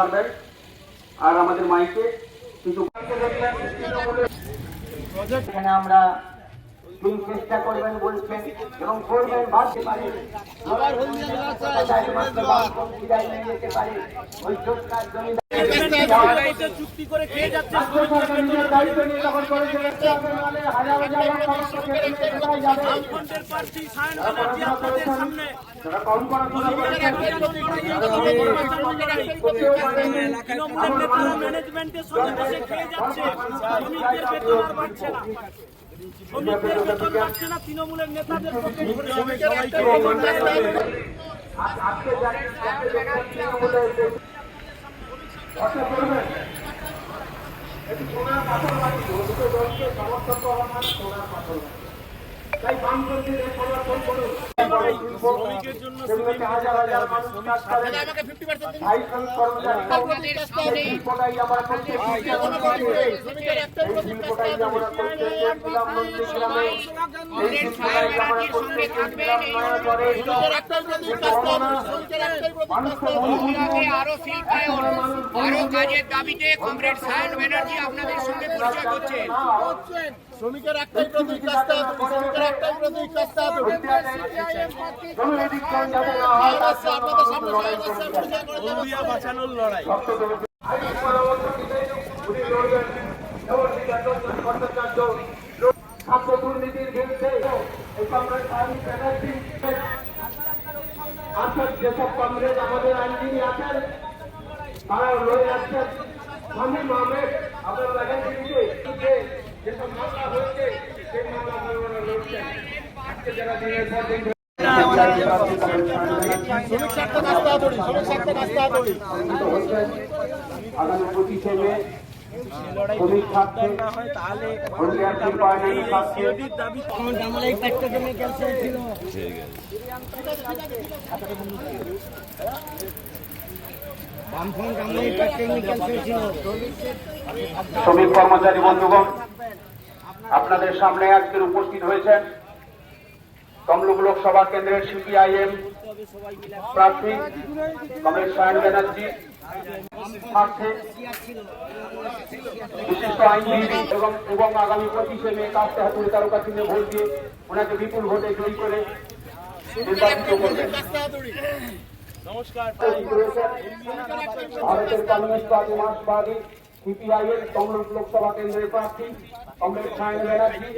পারবেন আর আমাদের মাইকে কিন্তু এখানে আমরা তিনি চেষ্টা করবেন বলছেন এবং করবেন ভাবতে পারি। চুক্তি করে খেয়ে যাচ্ছে সামনে তৃণমূলের নেতারা ম্যানেজমেন্টের সঙ্গে বসে খেয়ে যাচ্ছে। শ্রমিকদের বেতন আর বাড়ছে না। তৃণমূলের নেতাদের তাই বামপন্থীদের সমর্থন করুন শ্রমিকের জন্য হাজার হাজার মানুষ কাজ করেন ভাই কর্মচারী এই শিল্পটাই আমরা করতে এই শিল্পটাই আমরা করতে প্রধানমন্ত্রী গ্রামে এই শিল্পটাই আমরা করতে গ্রাম নয়াগড়ে আরও শিল্পায়ন আরও কাজের দাবিতে কমরেড সায়ন ব্যানার্জি আপনাদের সঙ্গে পরিচয় করছেন। শ্রমিকের একটাই প্রতীক রাস্তা শ্রমিকের একটাই প্রতীক রাস্তা কোনো এদিকক্ষণ যাতে না হয় তার জন্য আপনাদের সামনে লড়াই করবেন। বাঁচানোর লড়াই ছাত্র দুর্নীতির আমাদের আইনজীবী আছেন তারা লড়ে যাচ্ছেন স্বামী আহমেদ আপনারা দেখেন শ্রমিক কর্মচারী বন্ধুগণ আপনাদের সামনে আজকের উপস্থিত হয়েছেন তমলুক লোকসভা কেন্দ্রের সিপিআইএম প্রার্থী কমরেড সায়ন ব্যানার্জি বিশিষ্ট আইনজীবী এবং এবং আগামী পঁচিশে মে কাস্তে হাতুড়ি তারকা চিহ্নে ভোট দিয়ে ওনাকে বিপুল ভোটে জয়ী করে নির্বাচিত করবেন। ভারতের কমিউনিস্ট পার্টি মার্ক্সবাদী সিপিআইএম তমলুক লোকসভা কেন্দ্রের প্রার্থী কমরেড সায়ন ব্যানার্জি।